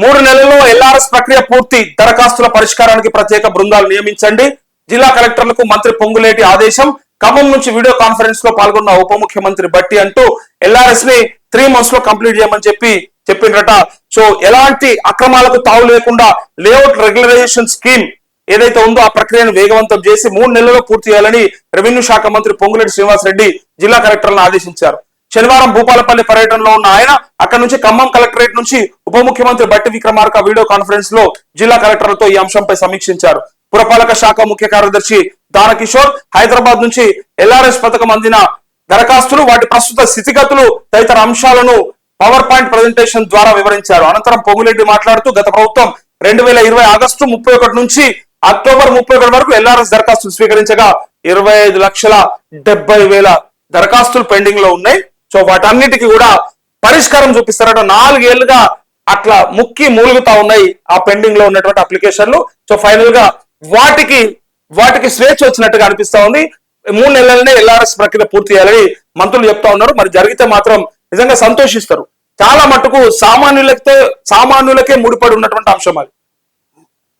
మూడు నెలల్లో ఎల్ఆర్ఎస్ ప్రక్రియ పూర్తి దరఖాస్తుల పరిష్కారానికి ప్రత్యేక బృందాలు నియమించండి. జిల్లా కలెక్టర్లకు మంత్రి పొంగులేటి ఆదేశం. ఖమ్మం నుంచి వీడియో కాన్ఫరెన్స్లో పాల్గొన్న ఉప ముఖ్యమంత్రి బట్టి అంటూ ఎల్ఆర్ఎస్ని త్రీ మంత్స్లో కంప్లీట్ చేయమని చెప్పి చెప్పిండ్రట. సో ఎలాంటి అక్రమాలకు తావు లేకుండా లేఅవుట్ రెగ్యులరైజేషన్ స్కీమ్ ఏదైతే ఉందో ఆ ప్రక్రియను వేగవంతం చేసి మూడు నెలల్లో పూర్తి చేయాలని రెవెన్యూ శాఖ మంత్రి పొంగులేటి శ్రీనివాస్ రెడ్డి జిల్లా కలెక్టర్లను ఆదేశించారు. శనివారం భూపాలపల్లి పర్యటనలో ఉన్న ఆయన అక్కడ నుంచి ఖమ్మం కలెక్టరేట్ నుంచి ఉప ముఖ్యమంత్రి బట్టి విక్రమార్క వీడియో కాన్ఫరెన్స్లో జిల్లా కలెక్టర్లతో ఈ అంశంపై సమీక్షించారు. పురపాలక శాఖ ముఖ్య కార్యదర్శి దానకిషోర్ హైదరాబాద్ నుంచి ఎల్ఆర్ఎస్ పథకం అందిన దరఖాస్తులు వాటి ప్రస్తుత స్థితిగతులు తదితర అంశాలను పవర్ పాయింట్ ప్రజెంటేషన్ ద్వారా వివరించారు. అనంతరం పొంగులెడ్డి మాట్లాడుతూ గత ప్రభుత్వం రెండు వేల ఇరవై ఆగస్టు ముప్పై ఒకటి నుంచి అక్టోబర్ ముప్పై ఒకటి వరకు ఎల్ఆర్ఎస్ దరఖాస్తులు స్వీకరించగా ఇరవై ఐదు లక్షల డెబ్బై వేల దరఖాస్తులు పెండింగ్లో ఉన్నాయి. సో వాటన్నిటికీ కూడా పరిష్కారం చూపిస్తారట. నాలుగేళ్ళుగా అట్లా ముక్కి మూలుగుతా ఉన్నాయి ఆ పెండింగ్లో ఉన్నటువంటి అప్లికేషన్లు. సో ఫైనల్గా వాటికి వాటికి స్వేచ్ఛ వచ్చినట్టుగా అనిపిస్తా ఉంది. మూడు నెలలనే ఎల్ఆర్ఎస్ ప్రక్రియ పూర్తి చేయాలని మంత్రులు చెప్తా ఉన్నారు. మరి జరిగితే మాత్రం నిజంగా సంతోషిస్తారు. చాలా మటుకు సామాన్యులకే సామాన్యులకే ముడిపడి ఉన్నటువంటి అంశం అది.